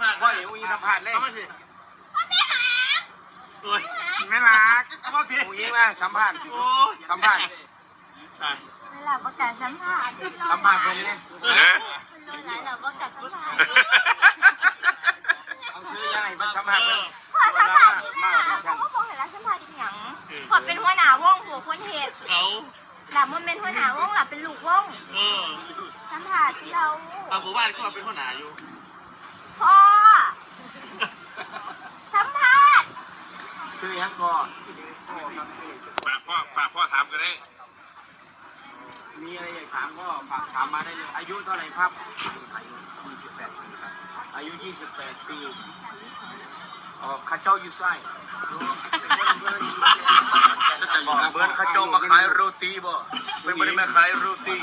ภาษณ์พ่อเอ๋อุ้งอิงสัมผัสเลยเอามาสิโอ้ยไม่รักเอามาพี่อุ้งอิงมาสัมผัสโอ้ยสัมผัสอะเวลาประกาศสัมภาษณ์สัมผัสผมเนี่ยนะมันโดนหลายเราประกาศสัมภาษณ์เอาชื่อยังไงมันสัมผัสเลยพอสัมภาษณ์เนี่ยเขาก็บอกเห็นแล้วสัมภาษณ์อีกอย่างพอเป็นหัวหน้าวงหัวคนเหตุเอาหลับมันเป็นหัวหน้าวงหลับเป็นลูกวงเออสัมภาษณ์ที่เราเอาหมู่บ้านก็มาเป็นหัวหน้าอยู่ พ่อสัมภาษณ์ ชื่อยังก่อนฝากพ่อฝากพ่อถามกันได้มีอะไรอยากถามก็ฝากถามมาได้เลย อายุเท่าไหร่ครับ อายุ28ปีครับ อายุ 28 ปีอ๋อข้าเจ้าอยู่ไส้เบิร์นข้าเจ้ามาขายโรตีบ่เป็นไม่ได้มาขายโรตี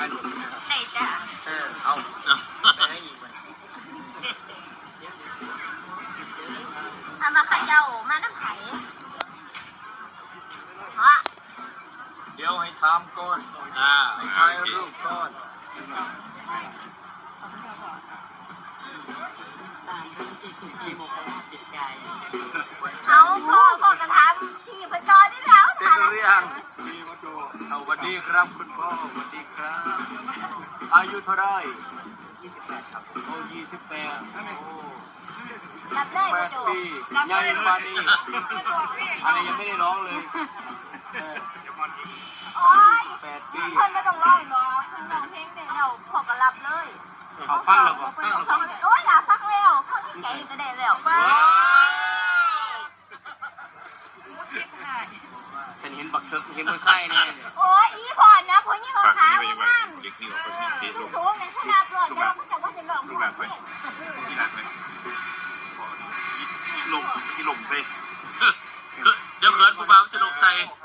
เดี๋ยวให้ถามก่อนอ่าให้ถ่ายรูปก่อนเอาพ่อพ่อกระทำที่ประจอได้แล้วเสร็จหรือยังเอาสวัสดีครับคุณพ่อสวัสดีครับ อายุเท่าไหร28ครับโอ้28โอ้รับได้แปประดจปียังปานีอะไรยังไม่ได้ร้องเลยเออ โอ้ยแปดปีเพิ่นไม่ต้องร้องหรอกเพิ่นร้องเพลงเดียวพอก็รับเลยเอาฟังแล้วบ่เพิ่นสองโอ้ยด่าฟังแล้วเขาที่ใจก็ได้แล้วว้าฉันเห็นบักเทิกเห็นมือไส้เนี่ยโอ้ยอีพอนะพอนี่เขาฝากขาวนี่ไปยังไงนั่นเด็กนี่ออกไปตีลงโถในขนาดร้อนแล้วมันจะว่าจะร้องเพลงที่รักเลยลมที่ลมใส่เดี๋ยวเขินผู้บ่าวจะลมใส่โอ้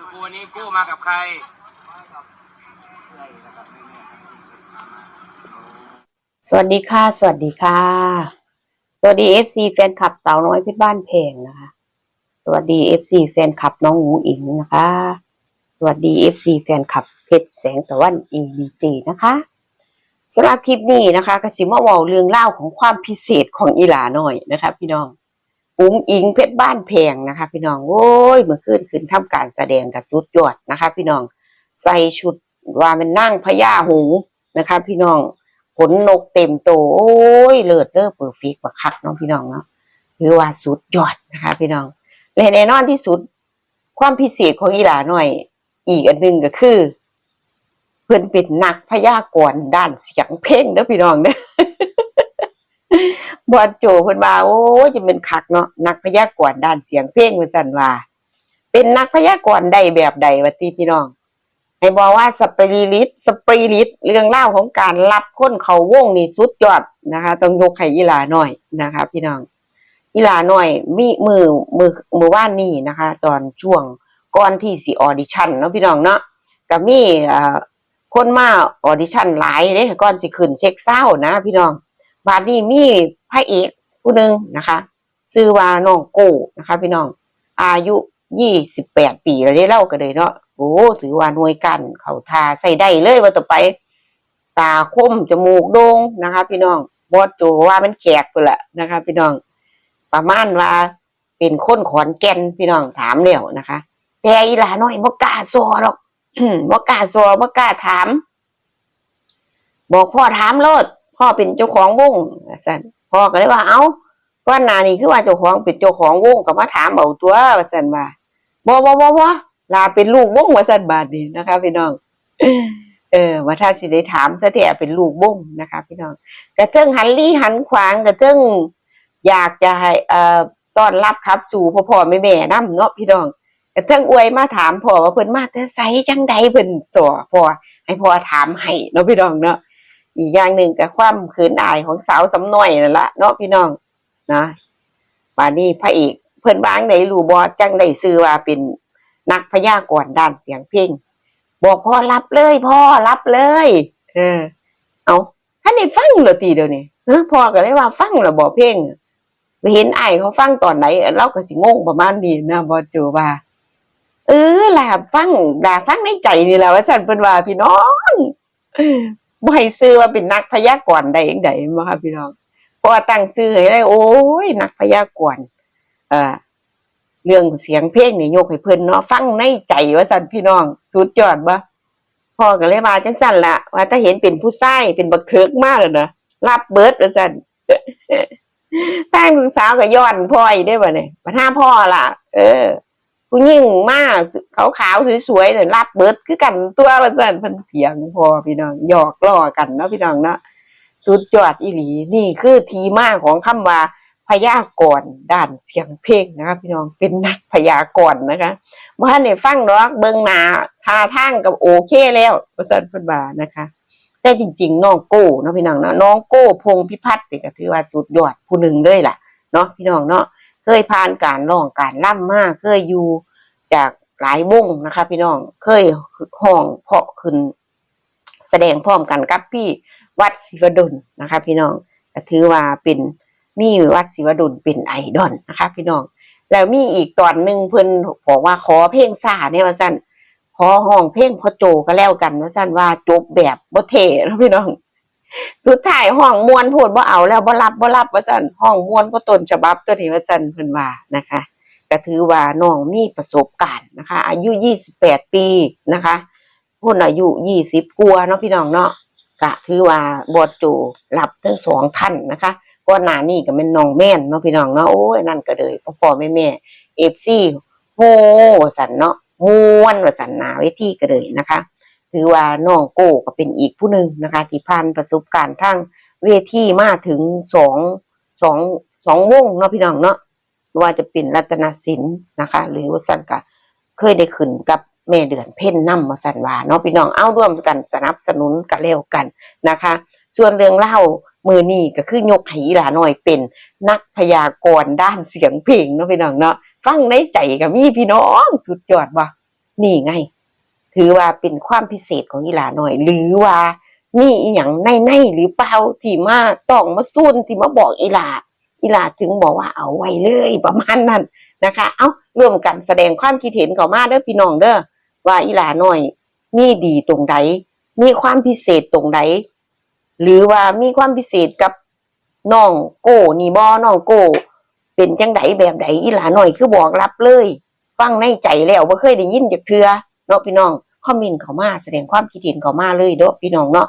สุกูวันนี้กู้มากับใคร สวัสดีค่ะ สวัสดีค่ะ สวัสดี FC แฟนคลับสาวน้อยเพชรบ้านเพงนะคะ สวัสดี FC แฟนคลับน้องหมูอิงนะคะ สวัสดี FC แฟนคลับเพชรแสงตะวัน EVG นะคะสำหรับคลิปนี้นะคะกสิมาว่าเรื่องเล่าของความพิเศษของอีหลาหน่อยนะคะ พี่น้อง อุ้งอิงเพชรบ้านแพงนะคะ พี่น้องโอ้ยเมื่อคืนคืนทำการแสดงกับสุดยอดนะคะ พี่น้องใส่ชุดว่าเป็นนั่งพญาหงนะคะ พี่น้องขนนกเต็มโตโอ้ยเลิศเด้อเปิดฟิกบักคักน้องพี่น้องเนาะถือว่าสุดยอดนะคะ พี่น้องและแน่นอนที่สุด ความพิเศษของอีหลาหน่อย อีกอันหนึ่งก็คือ เพื่อนเป็นนักพยากรณ์ด้านเสียงเพลงเด้อพี่น้องเด้อ บอลโจเพิ่นว่าโอ้ยจะเป็นคักเนาะนักพยากรณ์ด้านเสียงเพลงว่าซั่นว่า เป็นนักพยากรณ์ใดแบบใดวะติพี่น้องให้บอกว่าสปริลิตสปริลิตเรื่องเล่าของการรับคนเขาวงนี่สุดยอดนะคะ ต้องยกให้อีลาหน่อยนะคะ พี่น้องอีลาหน่อยมีมือมือมือว่านนี่นะคะ ตอนช่วงก่อนที่สิออดิชั่นเนาะพี่น้องเนาะก็มีเอ่อคนมาออดิชั่นหลายเด้ก่อนสิขึ้นเช็คเศร้านะพี่น้อง บาดนี้มีพระเอกผู้หนึ่งนะคะชื่อว่าน้องโก้นะคะ พี่น้อง อายุยี่สิบแปดปีแล้วได้เล่ากันเลยเนาะโอ้ถือว่าหน่วยกันเขาทาใส่ได้เลยว่าต่อไป ตาคมจมูกโด่งนะคะ พี่น้องบอดโจว่ามันแขกไปละนะคะ พี่น้อง ประมาณว่าเป็นคนขอนแก่นพี่น้องถามแล้วนะคะ แต่อีหลาน้อยบ่กล้าซอหรอกบ่กล้าซอบ่กล้าถาม บอกพ่อถามโลด พ่อเป็นเจ้าของวงสันพ่อก็เลยว่า เอ้าก้อนนานี่คือว่าเจ้าของเป็นเจ้าของวงก็มาถามเอาตัวว่าสั่นว่าบ่บ่บ่บ่ลาเป็นลูกวงว่าสันบาดนี้นะคะ พี่น้อง เออว่าถ้าสิได้ถามซะแต่เป็นลูกวงนะคะ พี่น้องกระเทิงหันลี่หันขวางกระเทิงอยากจะให้เอ่อต้อนรับครับ สู่พ่อพ่อแม่แม่นํเนาะพี่น้องกระเทิงอวยมาถามพ่อว่าเพิ่นมาแต่ไสจังใดเพิ่นสอพ่อให้พ่อถามให้เนาะพี่น้องเนาะ อีกอย่างหนึ่งก็ความขืนอายของสาวสำน้อยนั่นละเนาะพี่น้องนะป่านนี้พระเอกเพิ่อนวางไหนรูบ่จังได้ซื้อว่าเป็นนักพยากรณ์ด้านเสียงเพลงบอกพ่อรับเลยพ่อรับเลย เออ เอาท่านได้ฟังเหรอตีเดียวนี้พ่อก็เลยว่าฟังเหรอบอกเพลงไปเห็นไอ้ายเขาฟังตอนไหนเราก็สิงงประมาณนี้นะบอจูว่า เออล่ะฟังล่ะฟังในใจนี่แหละว่าสันเป็นว่าพี่น้อง บ่ให้ซื้อว่าเป็นนักพยากรณ์ใดอย่างใดมาค่ะพี่น้องเพราะว่าตั้งชื่อให้เลยโอ้ยนักพยากรณ์เอ่อเรื่องเสียงเพลงนี่ยกให้เพิ่นเนาะฟังในใจว่าซั่นพี่น้อง สุดยอดบ่พ่อก็เลยว่าจังซั่นละว่าถ้าเห็นเป็นผู้ชายเป็นบักเทิกมากเลยนะรับเบิร์ดว่าซั่นทางลูกสาวก็ย้อนพ่ออีกได้บ่เนี่ยปัญหาพ่อล่ะ เออ ผู้หญิงมากขาวๆสวยๆเนี่ยรับเบิดคือกันตัวว่าซั่นเพิ่นเถียงพอพี่น้องหยอกล้อกันเนาะพี่น้องเนาะสุดยอดอีหลีนี่คือทีมาของคำว่าพยากรณ์ด้านเสียงเพลงนะคะพี่น้องเป็นนักพยากรณ์นะคะว่าในฟังดอกเบิงหนาทาทางกับโอเคแล้วประสันพันบานะคะ แต่จริงๆน้องโก้เนาะพี่น้องเนาะน้องโก้พงพิพัฒน์เนี่ก็ถือว่าสุดยอดผู้หนึ่งเลยล่ะเนาะพี่น้องเนาะ เคยผ่านการร้องการล่ำมากเคยอยู่จากหลายวงนะคะ พี่น้องเคยห้องเพาะขึ้น แสดงพร้อมกันกับพี่วัดศิวดลนะคะ พี่น้องถือว่าเป็นมีวัดศิวดลเป็นไอดอลนะคะ พี่น้องแล้วมีอีกตอนหนึ่งเพิ่นบอกว่าขอเพลงซาเนี่ยว่าสั้นขอห้องเพลงพอโจก็แล้วกันว่าสั้นว่าจบแบบบ่เท่แล้วพี่น้อง สุดท้ายห้องมวนพูดบ่เอาแล้วบ่รับบ่รับว่าสั้นห้องมวนก็ต้นฉบับตัวนี้ว่าสั้นเพิ่นว่านะคะก็ถือว่าน้องมีประสบการณ์นะคะ อายุ28ปีนะคะพุ่นอายุ20กว่าเนาะพี่น้องเนาะก็ถือว่าบอดโจรับทั้งสองท่านนะคะก่อนหน้านี้ก็เป็นน้องแม่นเนาะพี่น้องเนาะโอ้ยนั่นก็เลยพ่อพ่อแม่แม่เอฟซีโฮสันเนาะมวนว่าสันนาเวทีก็เลยนะคะ ถือว่าน้องโก้ก็เป็นอีกผู้หนึ่งนะคะที่ผ่านประสบการณ์ทั้งเวทีมาถึงสองสองสองวงเนาะพี่น้องเนาะว่าจะเป็นรัตนศิลป์นะคะ หรือว่าสันก็เคยได้ขึ้นกับแม่เดือนเพ่นน้ำมาสันวาเนาะพี่น้องเอาร่วมกันสนับสนุนกันแล้วกันนะคะ ส่วนเรื่องเล่ามือนี่ก็คือยกหีหลาน้อยเป็นนักพยากรณ์ด้านเสียงเพลงเนาะพี่น้องเนาะฟังในใจกับมีพี่น้องสุดยอดว่ะนี่ไง ถือว่าเป็นความพิเศษของอีหลาหน้อย หรือว่ามีอีหยังในในหรือเปล่าที่มาต้องมาซุ่นที่มาบอกอีหลาอีหลาถึงบอกว่าเอาไว้เลยประมาณนั้นนะคะ เอาร่วมกันแสดงความคิดเห็นเข้ามาเด้อพี่น้องเด้อว่าอีหลาหน้อยมีดีตรงใดมีความพิเศษตรงใดหรือว่ามีความพิเศษกับน้องโก้นี่บ่น้องโก้เป็นจังไดแบบใดอีหลาหน่อยคือบอกรับเลย ฟังในใจแล้วบ่เคยได้ยินจากเทือ เนาะพี่น้องคอมเมนต์เข้ามาแสดงความคิดเห็นเขามาเลยเด้อพี่น้องเนาะ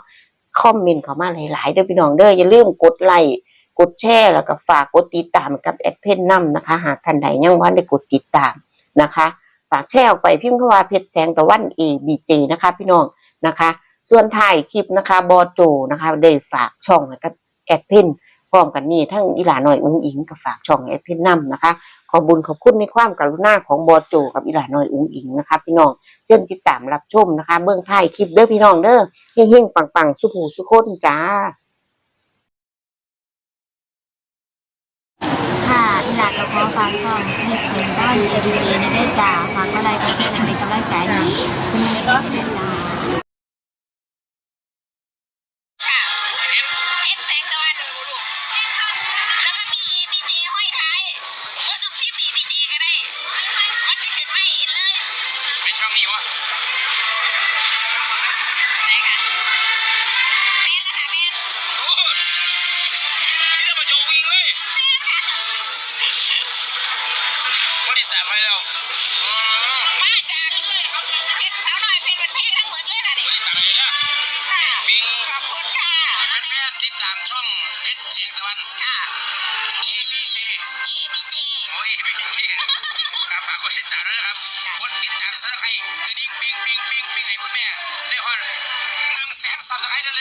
คอมเมนต์เข้ามาหลายๆเด้อพี่น้องเด้ออย่าลืมกดไลค์กดแชร์แล้วก็ฝากกดติดตามกับแอดเพนนํนะคะ หากท่านใดยังบ่าได้กดติดตามนะคะ ฝากแชร์ออกไปพิมพ์คำว่าเพชรแสงตะวัน ABJ นะคะ พี่น้องนะคะ ส่วนถ่ายคลิปนะคะบอโจนะคะได้ฝากช่องให้กับแอดเพน พร้อมกันนี่ทั้งอีหลาหน่อยอุ้งอิงกับฝากช่องแอดเพนนํนะคะ ขอบุญขอบคุณในความกรุณาของบอโจกับอีหลาหน่อยอุ้งอิงนะคะพี่น้องเชิญติดตามรับชมนะคะ เบื้องท้ายคลิปเด้อพี่น้องเด้อเฮงๆปังๆสุขหูสุขคนจ้าค่ะอีหลากับพ่อฝากซ่องให้เสียงด้านเอดีเจนได้จ้าฝากอะไรก็เช่นเป็นกำลังใจให้คุณแม่ได้จ้า วัน ค่ะ ABC EBJ โอ้ย ABC ครับฝากกดติดตามด้วยนะครับ กดติดตามซับสไครต์กระดิ่งปิ๊งปิ๊งปิ๊งปิ๊งให้คุณแม่ได้ฮอดหนึ่งแสนซับสไครต์เร็วๆ